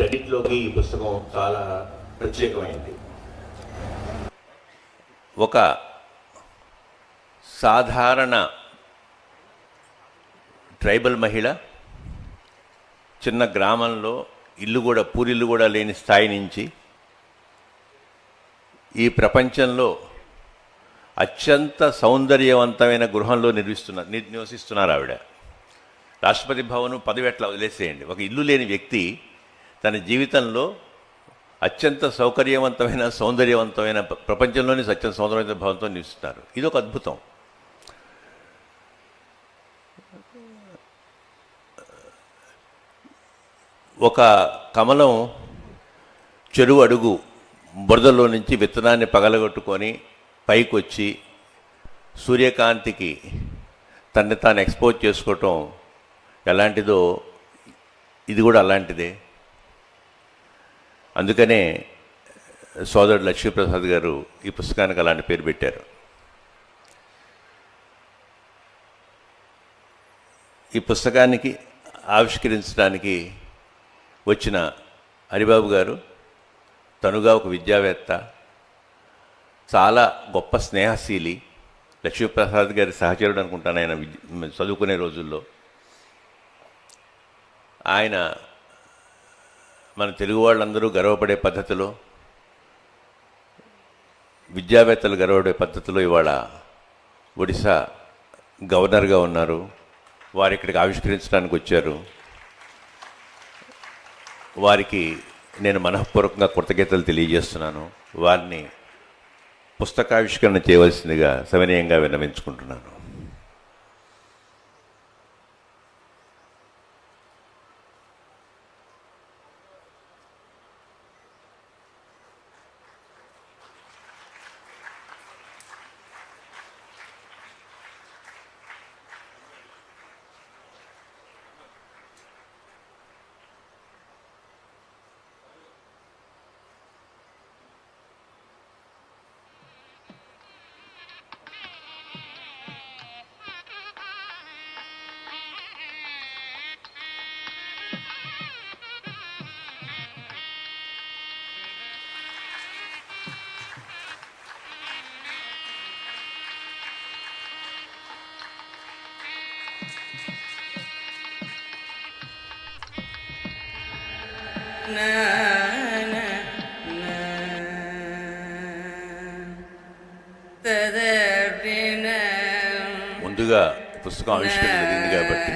వీటన్నిటిలోకి ఈ పుస్తకం చాలా ప్రత్యేకమైంది. ఒక సాధారణ ట్రైబల్ మహిళ చిన్న గ్రామంలో ఇల్లు కూడా పూరిల్లు కూడా లేని స్థాయి నుంచి ఈ ప్రపంచంలో అత్యంత సౌందర్యవంతమైన గృహంలో నిర్మిస్తున్నారు ని- నివసిస్తున్నారు ఆవిడ. రాష్ట్రపతి భవన్ పదివేట్ల వదిలేసేయండి. ఒక ఇల్లు లేని వ్యక్తి తన జీవితంలో అత్యంత సౌకర్యవంతమైన సౌందర్యవంతమైన ప్రపంచంలోని అత్యంత సౌందర్యవంత భావంతో నివసిస్తున్నారు ఇది ఒక అద్భుతం. ఒక కమలం చెరువు అడుగు బురదలో నుంచి విత్తనాన్ని పగలగొట్టుకొని పైకి వచ్చి సూర్యకాంతికి తన్ని తాను ఎక్స్పోజ్ చేసుకోవటం ఎలాంటిదో ఇది కూడా అలాంటిదే. అందుకనే సోదరుడు లక్ష్మీప్రసాద్ గారు ఈ పుస్తకానికి అలాంటి పేరు పెట్టారు. ఈ పుస్తకానికి ఆవిష్కరించడానికి వచ్చిన హరిబాబు గారు తనుగా ఒక విద్యావేత్త చాలా గొప్ప స్నేహశీలి లక్ష్మీప్రసాద్ గారి సహచరుడు అనుకుంటాను ఆయన విద్య- చదువుకునే రోజుల్లో. ఆయన మన తెలుగు వాళ్ళందరూ గర్వపడే పద్ధతిలో విద్యావేత్తలు గర్వపడే పద్ధతిలో ఇవాళ ఒడిశా గవర్నర్గా ఉన్నారు. వారు ఇక్కడికి ఆవిష్కరించడానికి వచ్చారు. వారికి నేను మనఃపూర్వకంగా కృతజ్ఞతలు తెలియజేస్తున్నాను. వారిని పుస్తకావిష్కరణ చేయవలసిందిగా సవినయంగా విన్నవించుకుంటున్నాను. ముందుగా పుస్తకం ఆవిష్కరణ జరిగింది కాబట్టి